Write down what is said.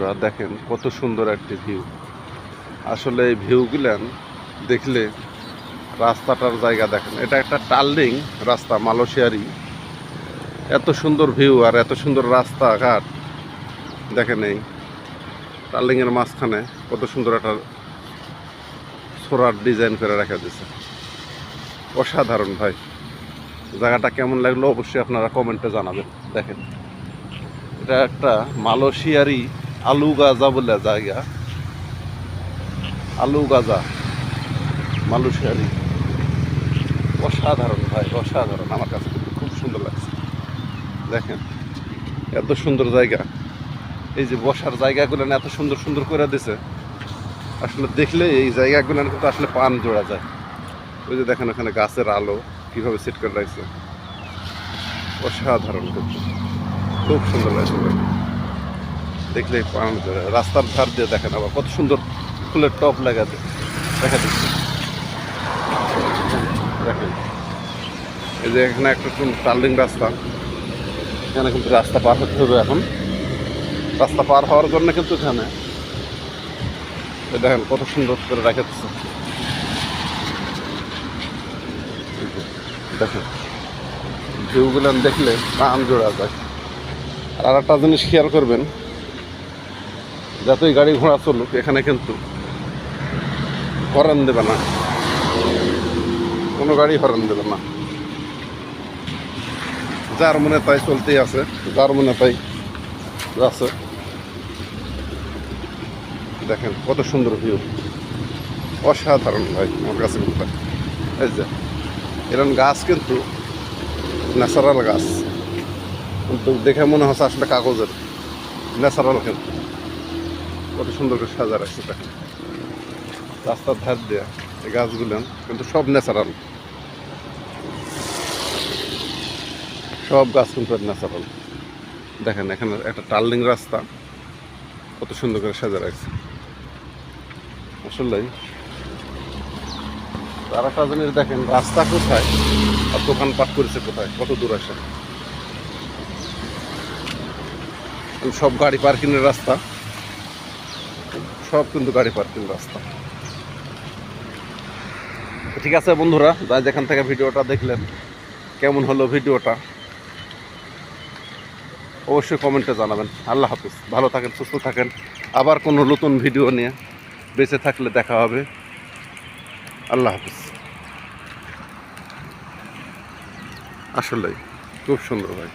বন্ধুরা দেখেন কত সুন্দর একটি ভিউ। আসলে এই ভিউগুলান দেখলে রাস্তাটার জায়গা দেখেন। এটা একটা টার্লিং রাস্তা, মালয়েশিয়ারই। এত সুন্দর ভিউ আর এত সুন্দর রাস্তাঘাট দেখেন এই টার্লিংয়ের মাঝখানে কত সুন্দর একটা সোরার ডিজাইন করে রাখা দিয়েছে। অসাধারণ ভাই। জায়গাটা কেমন লাগল অবশ্যই আপনারা কমেন্টে জানাবেন। দেখেন, এটা একটা মালয়েশিয়ারই আলু গাজা বলে জায়গা আলু গাজা মালয়েশিয়ারই অসাধারণ ভাই, অসাধারণ। আমার কাছে কিন্তু খুব সুন্দর লাগছে। দেখেন, এত সুন্দর জায়গা। এই যে বসার জায়গাগুলো এত সুন্দর সুন্দর করে দিছে। আসলে দেখলে এই জায়গাগুলো কিন্তু আসলে পান জোড়া যায়। ওই যে দেখেন ওখানে গাছের আলো কীভাবে সেট করে রাখছে। অসাধারণ খুব সুন্দর লাগছে। দেখলে রাস্তার ধার দিয়ে দেখেন আবার কত সুন্দর ফুলের টপ লাগাতে দেখা দিচ্ছে দেখেন। এই যে এখানে একটা টার্লিং রাস্তা। এখানে কিন্তু রাস্তা পার হতে হবে এখন। রাস্তা পার হওয়ার জন্য কিন্তু এখানে দেখেন কত সুন্দর করে রাখাচ্ছে দেখেন। ভিউগুলো দেখলে প্রাণ জোড়া যায়। আর একটা জিনিস খেয়াল করবেন যতই গাড়ি ঘোড়া চলুক, এখানে কিন্তু হরেন দেবে না। কোনো গাড়ি হরেন দেবে না। যার মনে তাই চলতেই আছে যার মনে তাই আছে। দেখেন কত সুন্দর ভিউ অসাধারণ ভাই, আমার কাছে এই যে, এরকম গাছ কিন্তু ন্যাচারাল গাছ। কিন্তু দেখে মনে হচ্ছে আসলে কাগজের। ন্যাচারাল কিন্তু। কত সুন্দর করে সাজা রাখছে দেখেন রাস্তার ধার দেওয়া এই গাছগুলো, কিন্তু সব ন্যাচারাল সব গাছ কিন্তু ন্যাচারাল দেখেন, এখানে একটা টার্লিং রাস্তা, কত সুন্দর করে সাজা রাখছে আসলেই আর একটা জিনিস দেখেন, রাস্তা কোথায় আর দোকানপাট করেছে কোথায়, কত দূর আসে। সব গাড়ি পার্কিংয়ের রাস্তা। সব কিন্তু গাড়ি পার্কিং রাস্তা। ঠিক আছে বন্ধুরা যা যেখান থেকে ভিডিওটা দেখলেন, কেমন হলো ভিডিওটা, অবশ্যই কমেন্টে জানাবেন। আল্লাহ হাফিজ, ভালো থাকেন, সুস্থ থাকেন। আবার কোনো নতুন ভিডিও নিয়ে বেঁচে থাকলে দেখা হবে। আল্লাহ হাফিজ। আসলেই, খুব সুন্দর ভাই।